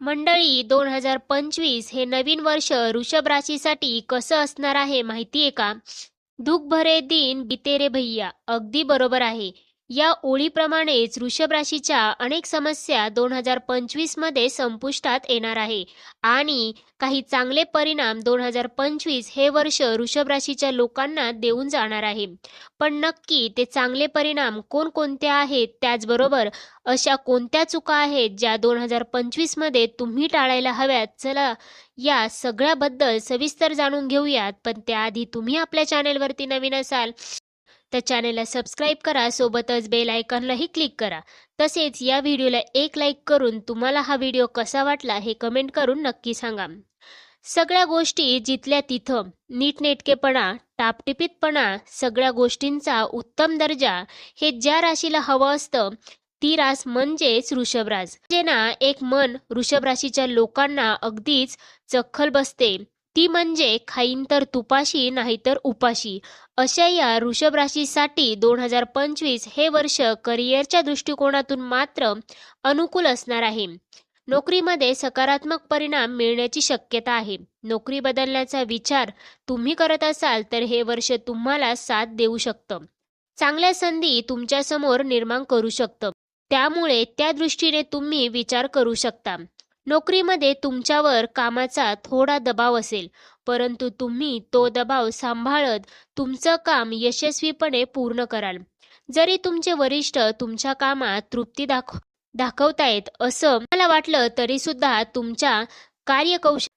मंडळी दोन हजार पंचवीस हे नवीन वर्ष ऋषभ राशीसाठी कसं असणार आहे माहिती आहे का? दुःख भरे दिन बितेरे भैया अगदी बरोबर आहे. या ओळीप्रमाणेच वृषभ राशीच्या अनेक समस्या दोन हजार पंचवीसमध्ये संपुष्टात येणार आहे. आणि काही चांगले परिणाम दोन हजार पंचवीस हे वर्ष वृषभ राशीच्या लोकांना देऊन जाणार आहे. पण नक्की ते चांगले परिणाम कोणकोणते आहेत? त्याचबरोबर अशा कोणत्या चुका आहेत ज्या दोन हजार पंचवीसमध्ये तुम्ही टाळायला हव्यात? चला या सगळ्याबद्दल सविस्तर जाणून घेऊयात. पण त्याआधी तुम्ही आपल्या चॅनेलवरती नवीन असाल तर चॅनेलला सबस्क्राईब करा सोबतच बेल आयकॉनलाही क्लिक करा. तसेच या व्हिडिओला एक लाईक करून तुम्हाला हा व्हिडिओ कसा वाटला हे कमेंट करून नक्की सांगा. सगळ्या गोष्टी जिथल्या तिथं नीटनेटकेपणा टापटिपीतपणा सगळ्या गोष्टींचा उत्तम दर्जा हे ज्या राशीला हवं असतं ती रास म्हणजेच ऋषभराज जे ना एक मन वृषभ राशीच्या लोकांना अगदीच चक्खल बसते. ती म्हणजे खाईन तर तुपाशी नाही तर उपाशी. अशा या वृषभ राशीसाठी दोन हजार पंचवीस हे वर्ष करिअरच्या दृष्टिकोनातून मात्र अनुकूल असणार आहे. नोकरीमध्ये सकारात्मक परिणाम मिळण्याची शक्यता आहे. नोकरी बदलण्याचा विचार तुम्ही करत असाल तर हे वर्ष तुम्हाला साथ देऊ शकतं. चांगल्या संधी तुमच्यासमोर निर्माण करू शकतं. त्यामुळे त्या दृष्टीने तुम्ही विचार करू शकता. नोकरीमध्ये तुमच्यावर कामाचा थोडा दबाव असेल परंतु तुम्ही तो दबाव सांभाळत तुमचं काम यशस्वीपणे पूर्ण कराल. जरी तुमचे वरिष्ठ तुमच्या कामात तृप्ती दाख दाखवतायत असं मला वाटलं तरी सुद्धा तुमच्या कार्यकौश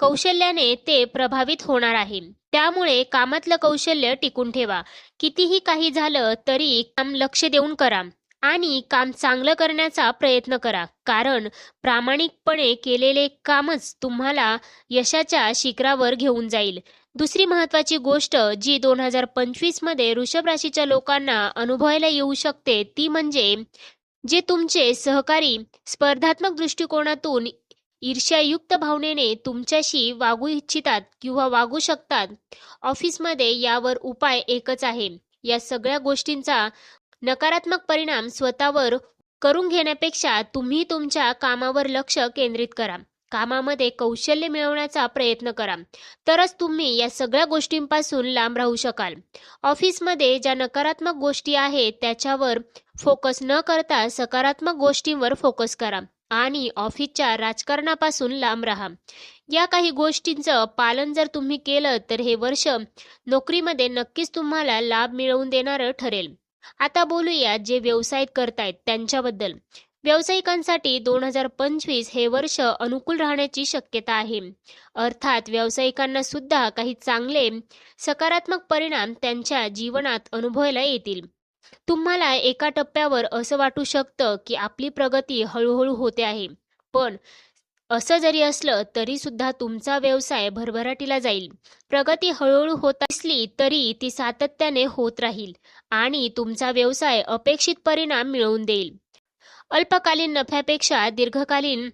कौशल्याने ते प्रभावित होणार आहे. त्यामुळे कामातलं कौशल्य टिकून ठेवा. कितीही काही झालं तरी काम लक्ष देऊन करा. आणि काम चांगलं करण्याचा प्रयत्न करा. कारण प्रामाणिकपणे केलेले कामच तुम्हाला यशाच्या शिखरावर घेऊन जाईल. दुसरी महत्वाची गोष्ट जी दोन हजार पंचवीसमध्ये वृषभ राशीच्या लोकांना अनुभवायला येऊ शकते ती म्हणजे जे तुमचे सहकारी स्पर्धात्मक दृष्टिकोनातून ईर्ष्यायुक्त भावनेने तुमच्याशी वागू इच्छितात किंवा वागू शकतात ऑफिसमध्ये यावर उपाय एकच आहे. या सगळ्या गोष्टींचा नकारात्मक परिणाम स्वतःवर करून घेण्यापेक्षा तुम्ही तुमच्या कामावर लक्ष केंद्रित करा. कामामध्ये कौशल्य मिळवण्याचा प्रयत्न करा. तरच तुम्ही या सगळ्या गोष्टींपासून लांब राहू शकाल. ऑफिसमध्ये ज्या नकारात्मक गोष्टी आहेत त्याच्यावर फोकस न करता सकारात्मक गोष्टींवर फोकस करा आणि ऑफिसच्या राजकारणापासून लांब राहा. या काही गोष्टींचं पालन जर तुम्ही केलं तर हे वर्ष नोकरीमध्ये नक्कीच तुम्हाला लाभ मिळवून देणारं ठरेल. आता बोलूया जे व्यवसाय करतायत त्यांच्याबद्दल. व्यावसायिकांसाठी दोन हजार पंचवीस हे वर्ष अनुकूल राहण्याची शक्यता आहे. अर्थात व्यावसायिकांना सुद्धा काही चांगले सकारात्मक परिणाम त्यांच्या जीवनात अनुभवायला येतील. तुम्हाला एका टप्प्यावर असं वाटू शकतं की आपली प्रगती हळूहळू होते आहे. पण असं जरी असलं तरी सुद्धा तुमचा व्यवसाय भरभराटीला जाईल. प्रगती हळूहळू होत असली तरी ती सातत्याने होत राहील आणि तुमचा व्यवसाय अपेक्षित परिणाम मिळवून देईल. अल्पकालीन नफ्यापेक्षा दीर्घकालीन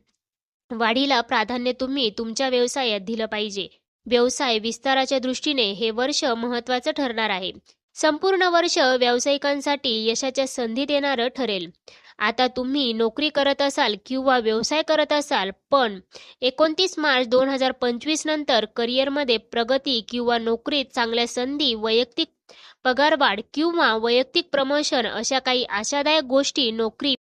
वाढीला प्राधान्य तुम्ही तुमच्या व्यवसायात दिलं पाहिजे. व्यवसाय विस्ताराच्या दृष्टीने हे वर्ष महत्वाचं ठरणार आहे. संपूर्ण वर्ष व्यावसायिकांसाठी यशाच्या संधी देणारं ठरेल. आता तुम्ही नोकरी करत असाल किंवा व्यवसाय करत असाल पण एकोणतीस मार्च दोन हजार पंचवीस नंतर करिअरमध्ये प्रगती किंवा नोकरीत चांगल्या संधी वैयक्तिक पगारवाढ किंवा वैयक्तिक प्रमोशन अशा काही आशादायक गोष्टी नोकरी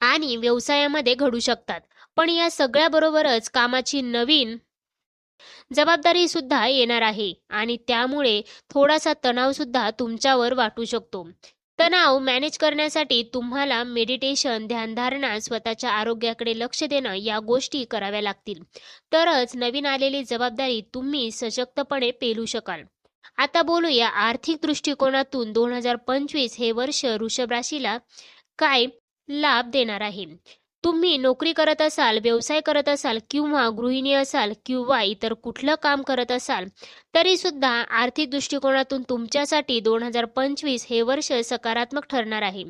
आणि व्यवसायामध्ये घडू शकतात. पण या सगळ्याबरोबरच कामाची नवीन जबाबदारी सुद्धा येणार आहे आणि त्यामुळे थोडासा तणाव सुद्धा तुमच्यावर वाटू शकतो. तणाव मॅनेज करण्यासाठी तुम्हाला मेडिटेशन ध्यानधारणा स्वतःच्या आरोग्याकडे लक्ष देणं या गोष्टी कराव्या लागतील. तरच नवीन आलेली जबाबदारी तुम्ही सशक्तपणे पेलू शकाल. आता बोलूया आर्थिक दृष्टिकोनातून दोन हजार पंचवीस हे वर्ष वृषभ राशीला काय लाभ देणार आहे? तुम्ही नोकरी करत असाल व्यवसाय करत असाल किंवा गृहिणी असाल किंवा इतर कुठलं काम करत असाल तरी सुद्धा आर्थिक दृष्टिकोनातून तुमच्यासाठी दोन हजार पंचवीस हे वर्ष सकारात्मक ठरणार आहे.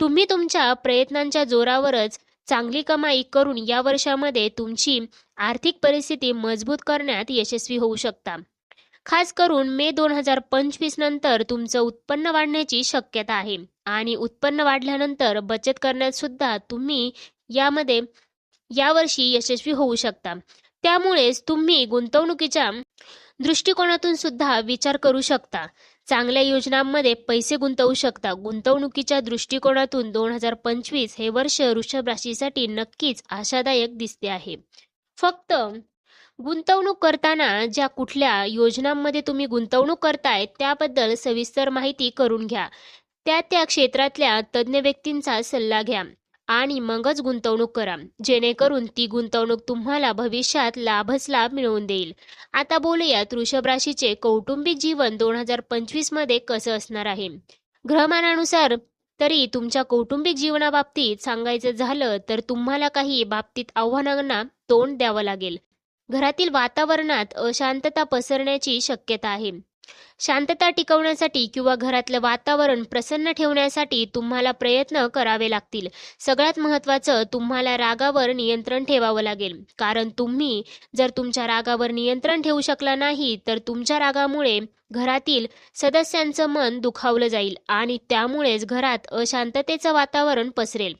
तुम्ही तुमच्या प्रयत्नांच्या जोरावरच चांगली कमाई करून या वर्षामध्ये तुमची आर्थिक परिस्थिती मजबूत करण्यात यशस्वी होऊ शकता. खास करून मे दोन हजार पंचवीस नंतर तुमचं उत्पन्न वाढण्याची शक्यता आहे आणि उत्पन्न वाढल्यानंतर बचत करण्यात सुद्धा तुम्ही यामध्ये यावर्षी यशस्वी होऊ शकता. त्यामुळेच तुम्ही गुंतवणुकीच्या दृष्टिकोनातून सुद्धा विचार करू शकता. चांगल्या योजनांमध्ये पैसे गुंतवू शकता. गुंतवणुकीच्या दृष्टिकोनातून दोन हजार पंचवीस हे वर्ष वृषभ राशीसाठी नक्कीच आशादायक दिसते आहे. फक्त गुंतवणूक करताना ज्या कुठल्या योजनांमध्ये तुम्ही गुंतवणूक करताय त्याबद्दल सविस्तर माहिती करून घ्या. त्या त्या क्षेत्रातल्या तज्ज्ञ व्यक्तींचा सल्ला घ्या. आणि मगच गुंतवणूक करा. जेणेकरून ती गुंतवणूक तुम्हाला भविष्यात लाभच लाभ मिळवून देईल. आता बोलूयात वृषभ राशीचे कौटुंबिक जीवन दोन हजार पंचवीसमध्ये कसं असणार आहे? ग्रहमानानुसार तरी तुमच्या कौटुंबिक जीवनाबाबतीत सांगायचं झालं तर तुम्हाला काही बाबतीत आव्हानांना तोंड द्यावं लागेल. घरातील वातावरणात अशांतता पसरण्याची शक्यता आहे. शांतता टिकवण्यासाठी किंवा घरातलं वातावरण प्रसन्न ठेवण्यासाठी तुम्हाला प्रयत्न करावे लागतील. सगळ्यात महत्त्वाचं तुम्हाला रागावर नियंत्रण ठेवावं लागेल. कारण तुम्ही जर तुमच्या रागावर नियंत्रण ठेवू शकला नाही तर तुमच्या रागामुळे घरातील सदस्यांचं मन दुखावलं जाईल आणि त्यामुळेच घरात अशांततेचं वातावरण पसरेल.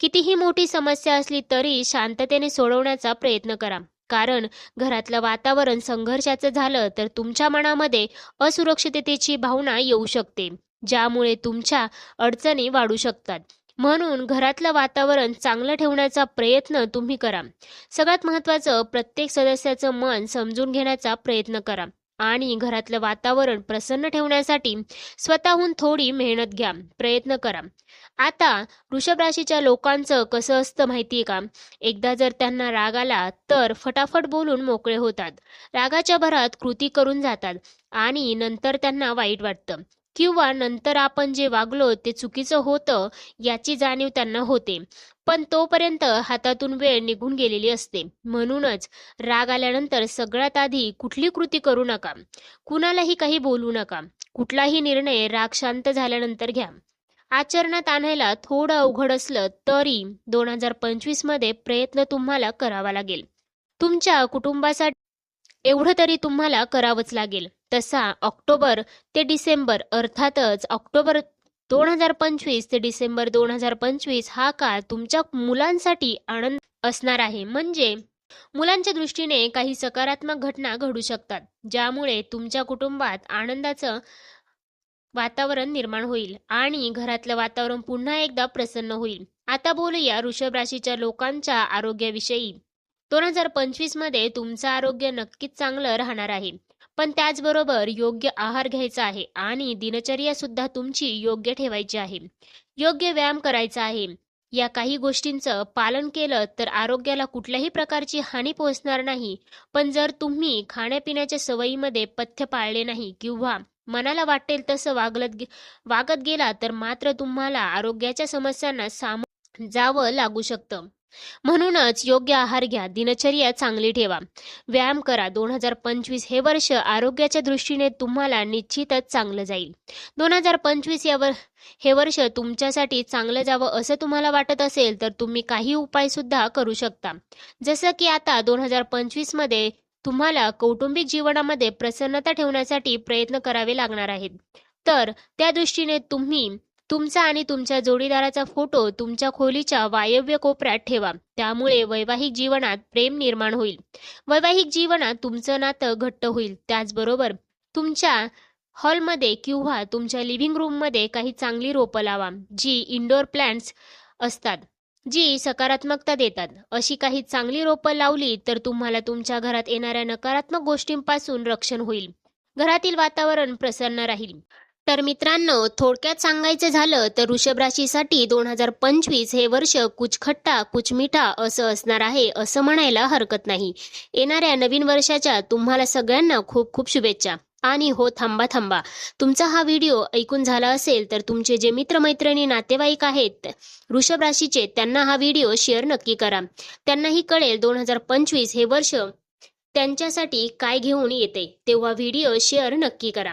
कितीही मोठी समस्या असली तरी शांततेने सोडवण्याचा प्रयत्न करा. कारण घरातलं वातावरण संघर्षाचं झालं तर तुमच्या मनामध्ये असुरक्षिततेची भावना येऊ शकते ज्यामुळे तुमच्या अडचणी वाढू शकतात. म्हणून घरातलं वातावरण चांगलं ठेवण्याचा प्रयत्न तुम्ही करा. सगळ्यात महत्त्वाचं प्रत्येक सदस्याचं मन समजून घेण्याचा प्रयत्न करा. आणि घरातलं वातावरण प्रसन्न ठेवण्यासाठी स्वतःहून थोडी मेहनत घ्या. प्रयत्न करा. आता वृषभ राशीच्या लोकांचं कसं असतं माहितीये का? एकदा जर त्यांना राग आला तर फटाफट बोलून मोकळे होतात. रागाच्या भरात कृती करून जातात आणि नंतर त्यांना वाईट वाटतं. किंवा नंतर आपण जे वागलो ते चुकीचं होतं याची जाणीव त्यांना होते. पण तोपर्यंत हातातून वेळ निघून गेलेली असते. म्हणूनच राग आल्यानंतर सगळ्यात आधी कुठली कृती करू नका. कुणालाही काही बोलू नका. कुठलाही निर्णय राग शांत झाल्यानंतर घ्या. आचरणात आणायला थोडं अवघड असलं तरी दोन हजार पंचवीसमध्ये प्रयत्न तुम्हाला करावा लागेल. तुमच्या कुटुंबासाठी एवढं तरी तुम्हाला करावंच लागेल. तसा ऑक्टोबर ते डिसेंबर अर्थातच ऑक्टोबर दोन हजार पंचवीस ते डिसेंबर दोन हजार पंचवीस हा काळ तुमच्या मुलांसाठी आनंद असणार आहे. म्हणजे मुलांच्या दृष्टीने काही सकारात्मक घटना घडू शकतात ज्यामुळे तुमच्या कुटुंबात आनंदाचं वातावरण निर्माण होईल आणि घरातलं वातावरण पुन्हा एकदा प्रसन्न होईल. आता बोलूया वृषभ राशीच्या लोकांच्या आरोग्याविषयी. दोन हजार पंचवीसमध्ये तुमचं आरोग्य नक्कीच चांगलं राहणार आहे. पण त्याचबरोबर योग्य आहार घ्यायचा आहे आणि दिनचर्या सुद्धा तुमची योग्य ठेवायची आहे. योग्य व्यायाम करायचा आहे. या काही गोष्टींचं पालन केलं तर आरोग्याला कुठल्याही प्रकारची हानी पोहोचणार नाही. पण जर तुम्ही खाण्यापिण्याच्या सवयीमध्ये पथ्य पाळले नाही किंवा मनाला वाटेल तसं वागलत गे- वागत गेला तर मात्र तुम्हाला आरोग्याच्या समस्यांना सामोरं जावं लागू शकतं. म्हणूनच योग्य आहार घ्या दिनचर्या चांगली ठेवा. व्यायाम करा दोन हजार पंचवीस हे वर्ष आरोग्याच्या दृष्टीने तुम्हाला निश्चितच चांगलं जाईल. दोन हजार पंचवीस या वर हे वर्ष तुमच्यासाठी चांगलं जावं असं तुम्हाला वाटत असेल तर तुम्ही काही उपाय सुद्धा करू शकता. जसं की आता दोन हजार पंचवीसमध्ये तुम्हाला कौटुंबिक जीवनामध्ये प्रसन्नता ठेवण्यासाठी प्रयत्न करावे लागणार आहेत. तर त्या दृष्टीने तुम्ही तुमचा आणि तुमच्या जोडीदाराचा फोटो तुमच्या खोलीच्या वायव्य कोपऱ्यात ठेवा. त्यामुळे वैवाहिक जीवनात प्रेम निर्माण होईल. वैवाहिक जीवनात तुमचं नातं घट्ट होईल. त्याचबरोबर तुमच्या हॉलमध्ये किंवा तुमच्या लिव्हिंग रूममध्ये काही चांगली रोपं लावा जी इंडोर प्लॅन्ट्स असतात जी सकारात्मकता देतात. अशी काही चांगली रोपं लावली तर तुम्हाला तुमच्या घरात येणाऱ्या नकारात्मक गोष्टींपासून रक्षण होईल. घरातील वातावरण प्रसन्न राहील. तर मित्रांनो थोडक्यात सांगायचं झालं तर वृषभ राशीसाठी दोन हजार पंचवीस हे वर्ष कुछ खट्टा कुछ मिठा असं असणार आहे असं म्हणायला हरकत नाही. येणाऱ्या नवीन वर्षाच्या तुम्हाला सगळ्यांना खूप खूप शुभेच्छा. आणि हो थांबा थांबा. तुमचा हा व्हिडिओ ऐकून झाला असेल तर तुमचे जे मित्रमैत्रिणी नातेवाईक आहेत वृषभ राशीचे त्यांना हा व्हिडिओ शेअर नक्की करा. त्यांनाही कळेल दोन हजार पंचवीस हे वर्ष त्यांच्यासाठी काय घेऊन येते. तेव्हा व्हिडिओ शेअर नक्की करा.